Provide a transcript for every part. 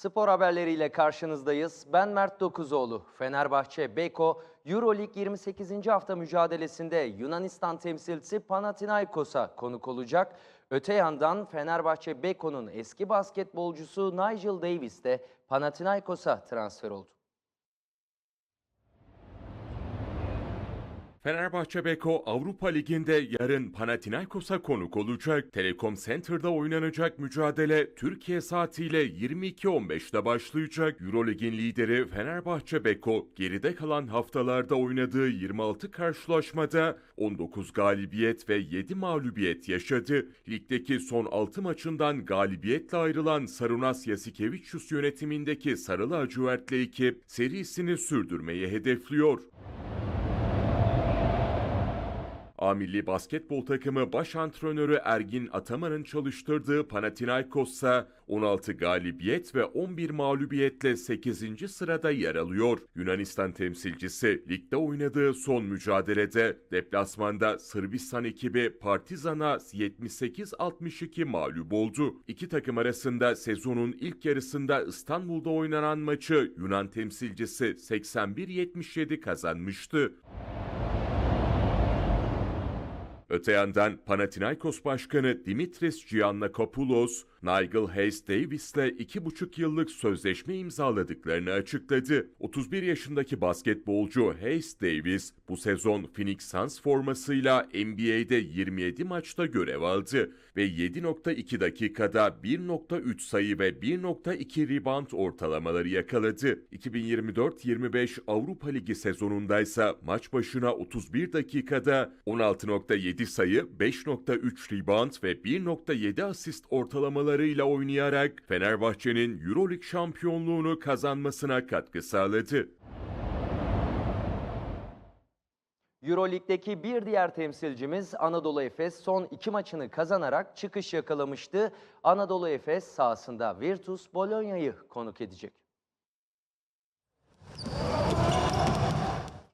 Spor haberleriyle karşınızdayız. Ben Mert Dokuzoğlu. Fenerbahçe Beko Euroleague 28. hafta mücadelesinde Yunanistan temsilcisi Panathinaikos'a konuk olacak. Öte yandan Fenerbahçe Beko'nun eski basketbolcusu Nigel Davis de Panathinaikos'a transfer oldu. Fenerbahçe Beko Avrupa Ligi'nde yarın Panathinaikos'a konuk olacak. Telekom Center'da oynanacak mücadele Türkiye saatiyle 22.15'te başlayacak. Eurolig'in lideri Fenerbahçe Beko geride kalan haftalarda oynadığı 26 karşılaşmada 19 galibiyet ve 7 mağlubiyet yaşadı. Ligdeki son 6 maçından galibiyetle ayrılan Sarunas Yasikevicius yönetimindeki Sarı Lacivertli ekip serisini sürdürmeyi hedefliyor. A milli basketbol takımı baş antrenörü Ergin Ataman'ın çalıştırdığı Panathinaikos'a 16 galibiyet ve 11 mağlubiyetle 8. sırada yer alıyor. Yunanistan temsilcisi ligde oynadığı son mücadelede deplasmanda Sırbistan ekibi Partizan'a 78-62 mağlup oldu. İki takım arasında sezonun ilk yarısında İstanbul'da oynanan maçı Yunan temsilcisi 81-77 kazanmıştı. Öte yandan Panathinaikos Başkanı Dimitris Giannakopoulos, Nigel Hayes Davis'le 2,5 yıllık sözleşme imzaladıklarını açıkladı. 31 yaşındaki basketbolcu Hayes Davis bu sezon Phoenix Suns formasıyla NBA'de 27 maçta görev aldı ve 7.2 dakikada 1.3 sayı ve 1.2 rebound ortalamaları yakaladı. 2024-25 Avrupa Ligi sezonundaysa maç başına 31 dakikada 16.7 sayı, 5.3 rebound ve 1.7 asist ortalamalarıyla oynayarak Fenerbahçe'nin Euroleague şampiyonluğunu kazanmasına katkı sağladı. Euroleague'deki bir diğer temsilcimiz Anadolu Efes son iki maçını kazanarak çıkış yakalamıştı. Anadolu Efes sahasında Virtus Bologna'yı konuk edecek.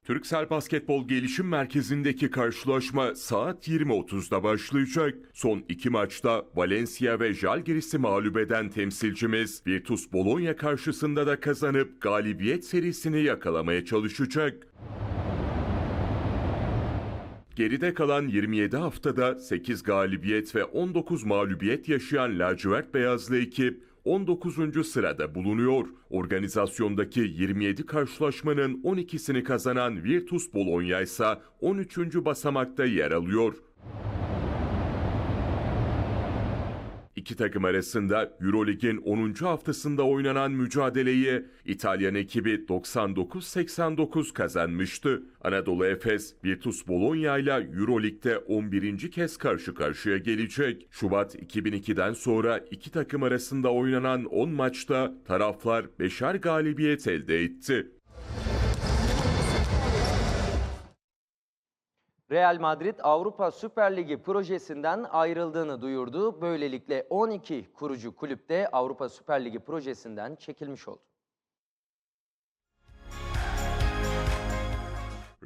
Türksel Basketbol Gelişim Merkezi'ndeki karşılaşma saat 20.30'da başlayacak. Son iki maçta Valencia ve Žalgiris'i mağlup eden temsilcimiz Virtus Bologna karşısında da kazanıp galibiyet serisini yakalamaya çalışacak. Geride kalan 27 haftada 8 galibiyet ve 19 mağlubiyet yaşayan lacivert beyazlı ekip 19. sırada bulunuyor. Organizasyondaki 27 karşılaşmanın 12'sini kazanan Virtus Bologna ise 13. basamakta yer alıyor. İki takım arasında Eurolig'in 10. haftasında oynanan mücadeleyi İtalyan ekibi 99-89 kazanmıştı. Anadolu Efes, Virtus Bologna ile Eurolig'de 11. kez karşı karşıya gelecek. Şubat 2002'den sonra iki takım arasında oynanan 10 maçta taraflar 5'er galibiyet elde etti. Real Madrid Avrupa Süper Ligi projesinden ayrıldığını duyurdu. Böylelikle 12 kurucu kulüp de Avrupa Süper Ligi projesinden çekilmiş oldu.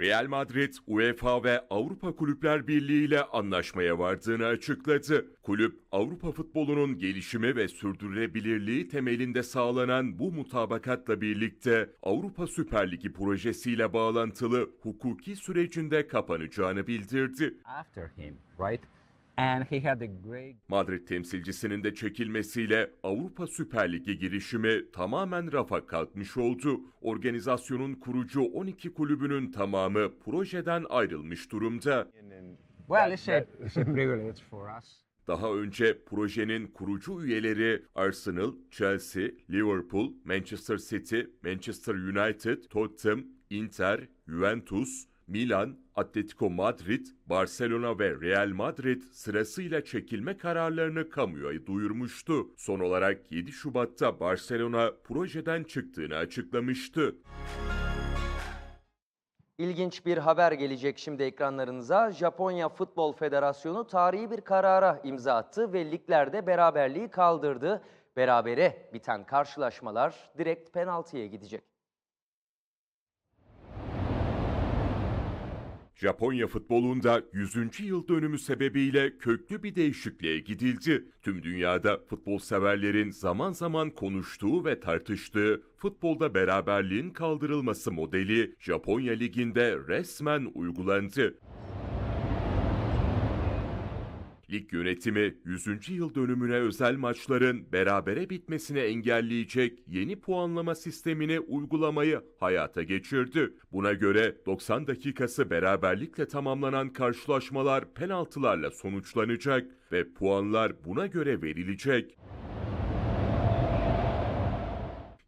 Real Madrid, UEFA ve Avrupa Kulüpler Birliği ile anlaşmaya vardığını açıkladı. Kulüp, Avrupa futbolunun gelişimi ve sürdürülebilirliği temelinde sağlanan bu mutabakatla birlikte Avrupa Süper Ligi projesiyle bağlantılı hukuki sürecinde kapanacağını bildirdi. after him, right? Madrid temsilcisinin de çekilmesiyle Avrupa Süper Ligi girişimi tamamen rafa kalkmış oldu. Organizasyonun kurucu 12 kulübünün tamamı projeden ayrılmış durumda. Daha önce projenin kurucu üyeleri Arsenal, Chelsea, Liverpool, Manchester City, Manchester United, Tottenham, Inter, Juventus, Milan, Atletico Madrid, Barcelona ve Real Madrid sırasıyla çekilme kararlarını kamuoya duyurmuştu. Son olarak 7 Şubat'ta Barcelona projeden çıktığını açıklamıştı. İlginç bir haber gelecek şimdi ekranlarınıza. Japonya Futbol Federasyonu tarihi bir karara imza attı ve liglerde beraberliği kaldırdı. Berabere biten karşılaşmalar direkt penaltıya gidecek. Japonya futbolunda 100. yıl dönümü sebebiyle köklü bir değişikliğe gidildi. Tüm dünyada futbol severlerin zaman zaman konuştuğu ve tartıştığı futbolda beraberliğin kaldırılması modeli Japonya Ligi'nde resmen uygulandı. Lig yönetimi 100. yıl dönümüne özel maçların berabere bitmesini engelleyecek yeni puanlama sistemini uygulamayı hayata geçirdi. Buna göre 90 dakikası beraberlikle tamamlanan karşılaşmalar penaltılarla sonuçlanacak ve puanlar buna göre verilecek.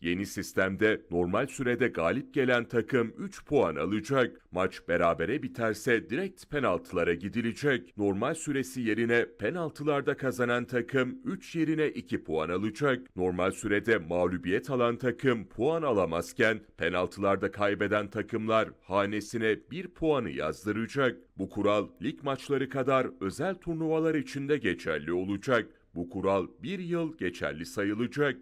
Yeni sistemde normal sürede galip gelen takım 3 puan alacak. Maç berabere biterse direkt penaltılara gidilecek. Normal süresi yerine penaltılarda kazanan takım 3 yerine 2 puan alacak. Normal sürede mağlubiyet alan takım puan alamazken penaltılarda kaybeden takımlar hanesine 1 puanı yazdıracak. Bu kural lig maçları kadar özel turnuvalar içinde geçerli olacak. Bu kural bir yıl geçerli sayılacak.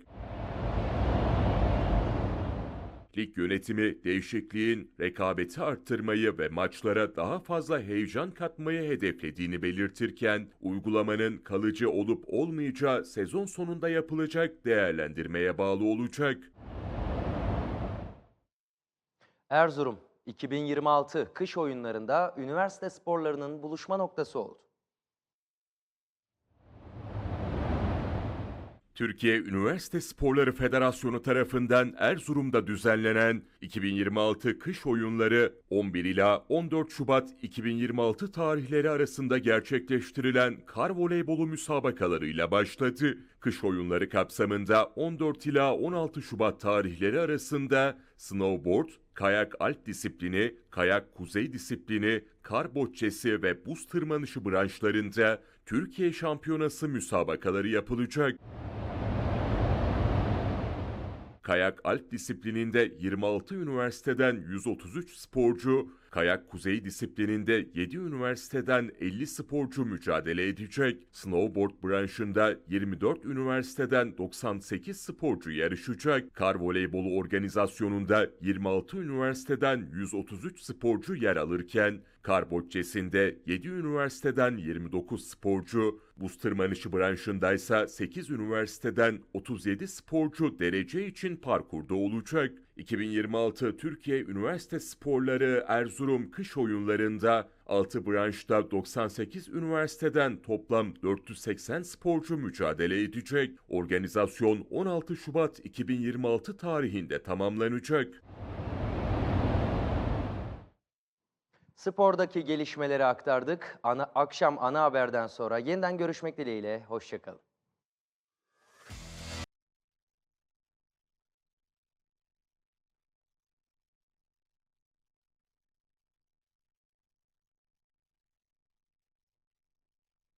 Lig yönetimi değişikliğin rekabeti arttırmayı ve maçlara daha fazla heyecan katmayı hedeflediğini belirtirken uygulamanın kalıcı olup olmayacağı sezon sonunda yapılacak değerlendirmeye bağlı olacak. Erzurum 2026 kış oyunlarında üniversite sporlarının buluşma noktası oldu. Türkiye Üniversite Sporları Federasyonu tarafından Erzurum'da düzenlenen 2026 kış oyunları 11 ila 14 Şubat 2026 tarihleri arasında gerçekleştirilen kar voleybolu müsabakalarıyla başladı. Kış oyunları kapsamında 14 ila 16 Şubat tarihleri arasında snowboard, kayak alt disiplini, kayak kuzey disiplini, kar bocçesi ve buz tırmanışı branşlarında Türkiye Şampiyonası müsabakaları yapılacak. Kayak alt disiplininde 26 üniversiteden 133 sporcu, kayak kuzey disiplininde 7 üniversiteden 50 sporcu mücadele edecek. Snowboard branşında 24 üniversiteden 98 sporcu yarışacak. Kar voleybolu organizasyonunda 26 üniversiteden 133 sporcu yer alırken, kar bocçesinde 7 üniversiteden 29 sporcu, buz tırmanışı branşındaysa 8 üniversiteden 37 sporcu derece için parkurda olacak. 2026 Türkiye Üniversite Sporları Erzurum kış oyunlarında 6 branşta 98 üniversiteden toplam 480 sporcu mücadele edecek. Organizasyon 16 Şubat 2026 tarihinde tamamlanacak. Spordaki gelişmeleri aktardık. Ana, akşam ana haberden sonra yeniden görüşmek dileğiyle. Hoşçakalın.